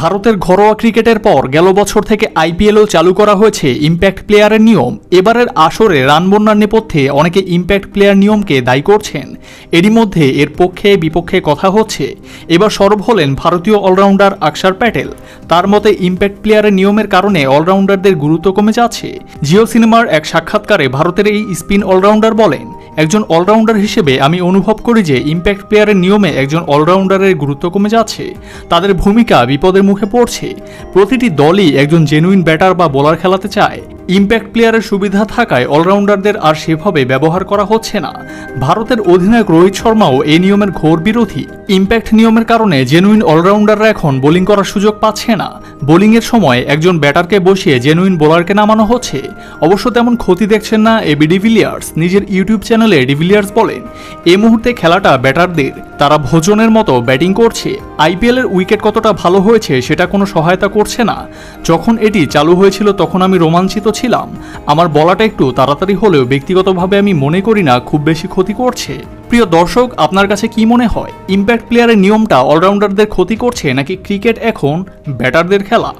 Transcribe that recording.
ভারতের ঘরোয়া ক্রিকেটের পর গেল বছর থেকে আইপিএলও চালু করা হয়েছে ইম্প্যাক্ট প্লেয়ারের নিয়ম। এবারের আসরে রান বন্যার নেপথ্যে অনেকে ইম্প্যাক্ট প্লেয়ার নিয়মকে দায়ী করছেন। এরই মধ্যে এর পক্ষে বিপক্ষে কথা হচ্ছে। এবার সরব হলেন ভারতীয় অলরাউন্ডার আকসার প্যাটেল। তার মতে ইম্প্যাক্ট প্লেয়ারের নিয়মের কারণে অলরাউন্ডারদের গুরুত্ব কমে যাচ্ছে। জিও সিনেমার এক সাক্ষাৎকারে ভারতের এই স্পিন অলরাউন্ডার বলেন একজন অলরাউন্ডার হিসেবে আমি অনুভব করি যে ইম্প্যাক্ট প্লেয়ারের নিয়মে একজন অলরাউন্ডারের গুরুত্ব কমে যাচ্ছে, তাদের ভূমিকা বিপদের মুখে পড়ছে। প্রতিটি দলই একজন জেনুইন ব্যাটার বা বোলার খেলাতে চায়। ইম্প্যাক্ট প্লেয়ারের সুবিধা থাকায় অলরাউন্ডারদের আর সেভাবে ব্যবহার করা হচ্ছে না। ভারতের অধিনায়ক রোহিত শর্মাও এই নিয়মের ঘোর বিরোধী। ইম্প্যাক্ট নিয়মের কারণে জেনুইন অলরাউন্ডাররা এখন বোলিং করার সুযোগ পাচ্ছে না। বোলিংয়ের সময় একজন ব্যাটারকে বসিয়ে জেনুইন বোলারকে নামানো হচ্ছে। অবশ্য তেমন ক্ষতি দেখছেন না এবি ডিভিলিয়ার্স। নিজের ইউটিউব চ্যানেলে ডিভিলিয়ার্স বলেন এই মুহূর্তে খেলাটা ব্যাটারদের তারা ভোজনের মতো ব্যাটিং করছে। আইপিএলের উইকেট কতটা ভালো হয়েছে সেটা কোনো সহায়তা করছে না। যখন এটি চালু হয়েছিল তখন আমি রোমাঞ্চিত ছিলাম। আমার বলাটা একটু তাড়াতাড়ি হলেও ব্যক্তিগতভাবে আমি মনে করি না খুব বেশি ক্ষতি করছে। প্রিয় দর্শক, আপনার কাছে কি মনে হয়? ইম্প্যাক্ট প্লেয়ারের নিয়মটা অলরাউন্ডারদের ক্ষতি করছে নাকি ক্রিকেট এখন ব্যাটারদের খেলা?